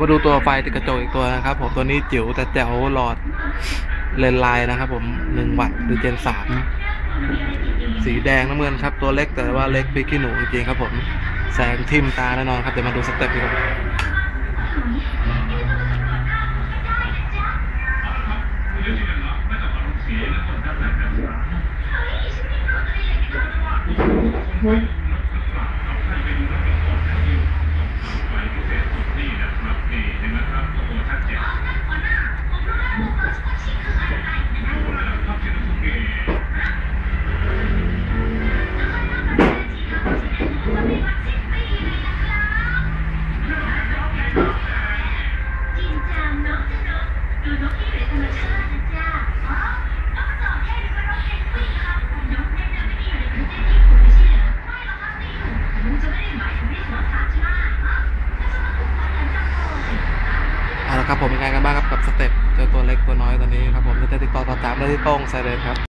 มาดูตัวไฟติดกระจกอีกตัวนะครับ ผมตัวนี้จิ๋วแต่แจ๋วหลอดเลนไลน์นะครับ ผมหนึ่งวัตต์หรือเจนสามสีแดงน้ำเงินครับ ตัวเล็กแต่ว่าเล็กพริกขี้หนูจริงๆครับผมแสงทิ่มตาแน่นอนครับ เดี๋ยวมาดูสเต็ปดีกว่าจ ครับผมเป็นไงกันบ้างครับกับสเต็ปเจอตัวเล็กตัวน้อยตัวนี้ครับผมถ้าจะติดต่อสอบถามได้ที่โต้งไซเรนครับ